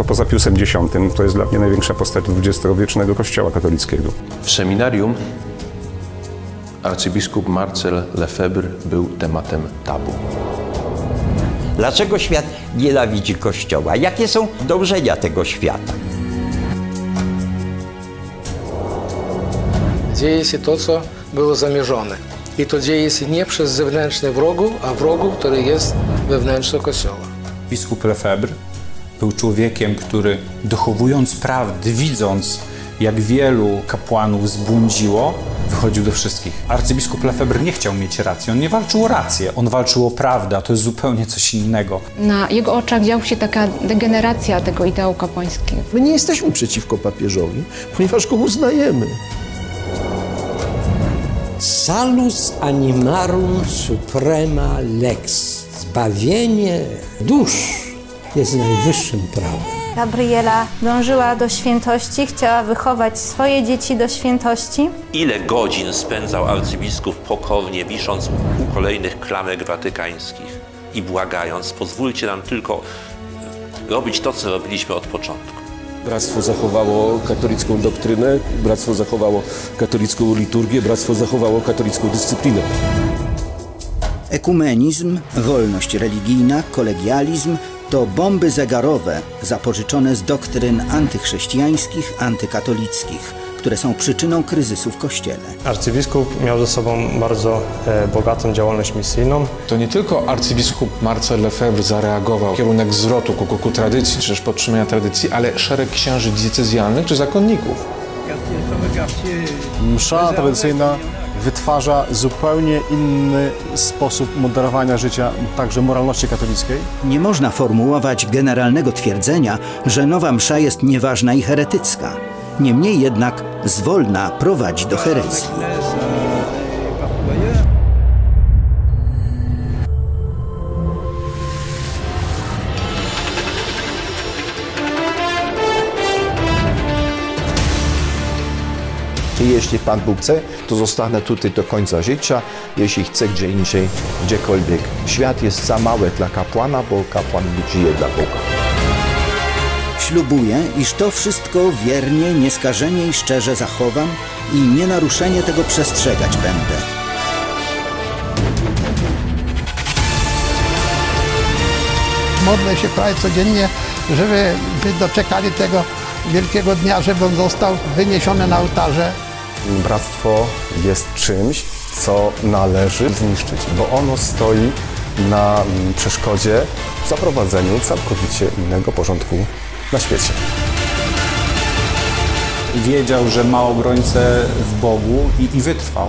Wszystko poza Piusem X to jest dla mnie największa postać dwudziestowiecznego kościoła katolickiego. W seminarium arcybiskup Marcel Lefebvre był tematem tabu. Dlaczego świat nienawidzi Kościoła? Jakie są dążenia tego świata? dzieje się to, co było zamierzone. I to dzieje się nie przez zewnętrznych wrogów, a wrogów, który jest wewnętrzny Kościoła. Biskup Lefebvre był człowiekiem, który dochowując prawdy, widząc jak wielu kapłanów zbłądziło, wychodził do wszystkich. Arcybiskup Lefebvre nie chciał mieć racji, on nie walczył o rację, on walczył o prawdę, a to jest zupełnie coś innego. Na jego oczach działa się taka degeneracja tego ideału kapłańskiego. My nie jesteśmy przeciwko papieżowi, ponieważ go uznajemy. Salus animarum suprema lex. Zbawienie dusz jest najwyższym prawem. Gabriela dążyła do świętości, chciała wychować swoje dzieci do świętości. Ile godzin spędzał arcybiskup pokornie wisząc u kolejnych klamek watykańskich i błagając, pozwólcie nam tylko robić to, co robiliśmy od początku. Bractwo zachowało katolicką doktrynę, bractwo zachowało katolicką liturgię, bractwo zachowało katolicką dyscyplinę. Ekumenizm, wolność religijna, kolegializm to bomby zegarowe zapożyczone z doktryn antychrześcijańskich, antykatolickich, które są przyczyną kryzysu w Kościele. Arcybiskup miał ze sobą bardzo e, bogatą działalność misyjną. To nie tylko arcybiskup Marcel Lefebvre zareagował kierunek zwrotu ku, ku tradycji, czy też podtrzymania tradycji, ale szereg księży diecezjalnych czy zakonników. Msza tradycyjna wytwarza zupełnie inny sposób moderowania życia, także moralności katolickiej. Nie można formułować generalnego twierdzenia, że nowa msza jest nieważna i heretycka. Niemniej jednak zwolna prowadzi do herezji. Jeśli Pan Bóg chce, to zostanę tutaj do końca życia. Jeśli chce gdzie indziej, gdziekolwiek. Świat jest za mały dla kapłana, bo kapłan żyje dla Boga. Ślubuję, iż to wszystko wiernie, nieskażenie i szczerze zachowam i nienaruszenie tego przestrzegać będę. Modlę się prawie codziennie, żeby by doczekali tego wielkiego dnia, żeby on został wyniesiony na ołtarze. Bractwo jest czymś, co należy zniszczyć, bo ono stoi na mm, przeszkodzie w zaprowadzeniu całkowicie innego porządku na świecie. Wiedział, że ma obrońcę w Bogu i, i wytrwał.